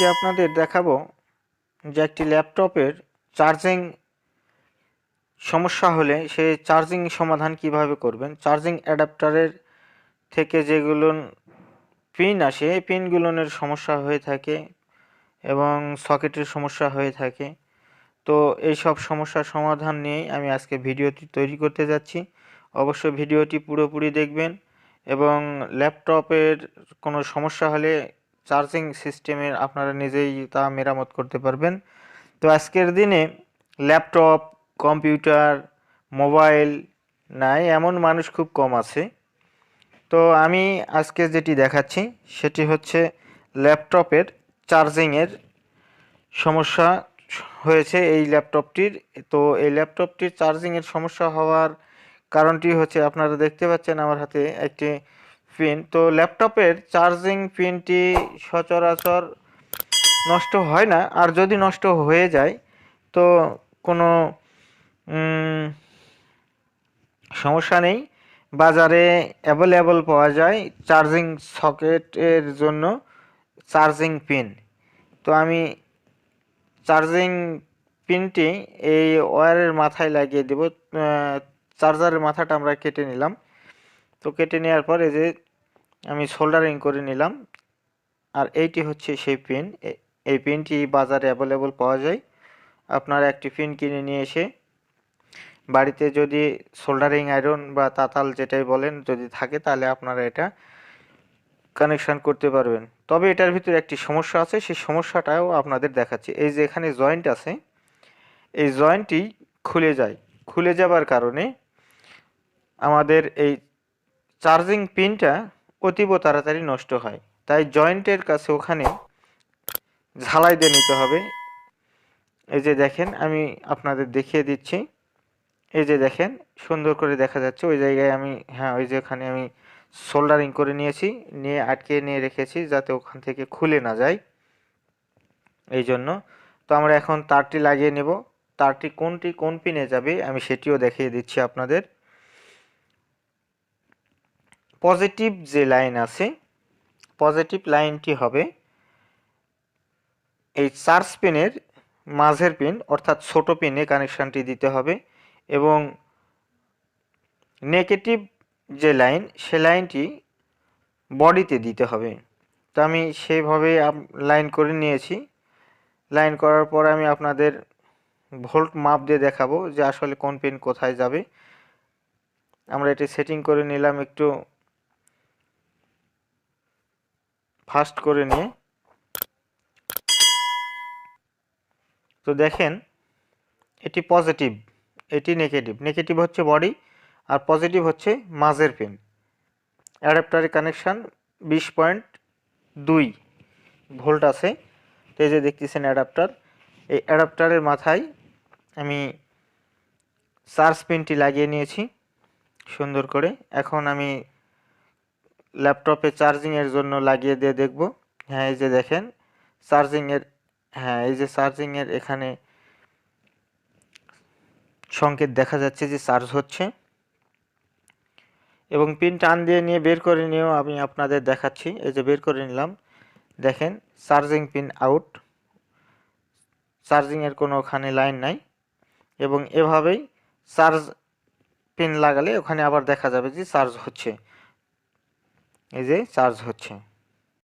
আজকে আপনাদের দেখাবো যে একটি ল্যাপটপের চার্জিং সমস্যা হলে সে চার্জিং সমাধান কীভাবে করবেন। চার্জিং অ্যাডাপ্টারের থেকে যেগুলো পিন আসে, এই পিনগুলোর সমস্যা হয়ে থাকে এবং সকেটের সমস্যা হয়ে থাকে। তো এই সব সমস্যার সমাধান নিয়েই আমি আজকে ভিডিওটি তৈরি করতে যাচ্ছি। অবশ্যই ভিডিওটি পুরোপুরি দেখবেন এবং ল্যাপটপের কোনো সমস্যা হলে চার্জিং সিস্টেমের আপনারা নিজেই তা মেরামত করতে পারবেন। তো আজকের দিনে ল্যাপটপ, কম্পিউটার, মোবাইল নাই, এমন মানুষ খুব কম আছে। তো আমি আজকে যেটি দেখাচ্ছি, সেটি হচ্ছে ল্যাপটপের চার্জিংয়ের সমস্যা হয়েছে এই ল্যাপটপটির। তো এই ল্যাপটপটির চার্জিংয়ের সমস্যা হওয়ার কারণটি হচ্ছে, আপনারা দেখতে পাচ্ছেন আমার হাতে একটি পিন তো ল্যাপটপের চার্জিং পিনটি সচরাচর নষ্ট হয় না। আর যদি নষ্ট হয়ে যায়, তো কোনো সমস্যা নেই। বাজারে অ্যাভেলেবল পাওয়া যায় চার্জিং সকেটের জন্য চার্জিং পিন তো আমি চার্জিং পিনটি এই ওয়্যারের মাথায় লাগিয়ে দেব। চার্জারের মাথাটা আমরা কেটে নিলাম। তো কেটে নেওয়ার পর যে আমি সোল্ডারিং করে নিলাম। আর এইটি হচ্ছে সেই পিন এই পিনটি বাজারে অ্যাভেলেবল পাওয়া যায়। আপনারা একটি পিন কিনে নিয়ে এসে বাড়িতে যদি সোল্ডারিং আয়রন বা তাতাল যেটাই বলেন যদি থাকে, তাহলে আপনারা এটা কানেকশান করতে পারবেন। তবে এটার ভিতরে একটি সমস্যা আছে, সেই সমস্যাটাও আপনাদের দেখাচ্ছি। এই যে এখানে জয়েন্ট আছে, এই জয়েন্টটি খুলে যায়। খুলে যাবার কারণে আমাদের এই চার্জিং পিনটা অতীব তাড়াতাড়ি নষ্ট হয়। তাই জয়েন্টের কাছে ওখানে ঝালাই দিয়ে নিতে হবে। এই যে দেখেন, আমি আপনাদের দেখিয়ে দিচ্ছি। এই যে দেখেন, সুন্দর করে দেখা যাচ্ছে। ওই জায়গায় আমি হ্যাঁ ওই যে ওখানে আমি সোল্ডারিং করে নিয়েছি, নিয়ে আটকে নিয়ে রেখেছি যাতে ওখান থেকে খুলে না যায়। এই জন্য। তো আমরা এখন তারটি লাগিয়ে নেব। তারটি কোনটি, কোন পিনে যাবে, আমি সেটিও দেখিয়ে দিচ্ছি আপনাদের। পজিটিভ যে লাইন আছে, পজিটিভ লাইনটি হবে এই চার্জ পিনের মাঝের পিন, অর্থাৎ ছোট পিনে কানেকশানটি দিতে হবে এবং নেগেটিভ যে লাইন, সে লাইনটি বডিতে দিতে হবে। তো আমি সেইভাবে লাইন করে নিয়েছি। লাইন করার পর আমি আপনাদের ভোল্ট মাপ দিয়ে দেখাবো যে আসলে কোন পিন কোথায় যাবে। আমরা এটি সেটিং করে নিলাম একটু ফাস্ট করে নিয়ে। তো দেখেন, এটি পজিটিভ, এটি নেগেটিভ। নেগেটিভ হচ্ছে বডি আর পজিটিভ হচ্ছে মাঝের পিন। অ্যাডাপ্টারের কানেকশান বিশ পয়েন্ট দুই ভোল্ট আছে। তো যে দেখতেছেন অ্যাডাপ্টার, এই অ্যাডাপ্টারের মাথায় আমি চার্জ পিনটি লাগিয়ে নিয়েছি সুন্দর করে। এখন আমি ল্যাপটপে চার্জিংয়ের জন্য লাগিয়ে দিয়ে দেখব। হ্যাঁ এই যে দেখেন চার্জিংয়ের হ্যাঁ এই যে চার্জিংয়ের এখানে সংকেত দেখা যাচ্ছে যে চার্জ হচ্ছে। এবং পিন টান দিয়ে নিয়ে বের করে নিয়েও আমি আপনাদের দেখাচ্ছি। এই যে বের করে নিলাম, দেখেন চার্জিং পিন আউট চার্জিংয়ের কোনো ওখানে লাইন নাই। এবং এভাবেই চার্জ পিন লাগালে ওখানে আবার দেখা যাবে যে চার্জ হচ্ছে। এই যে চার্জ হচ্ছে।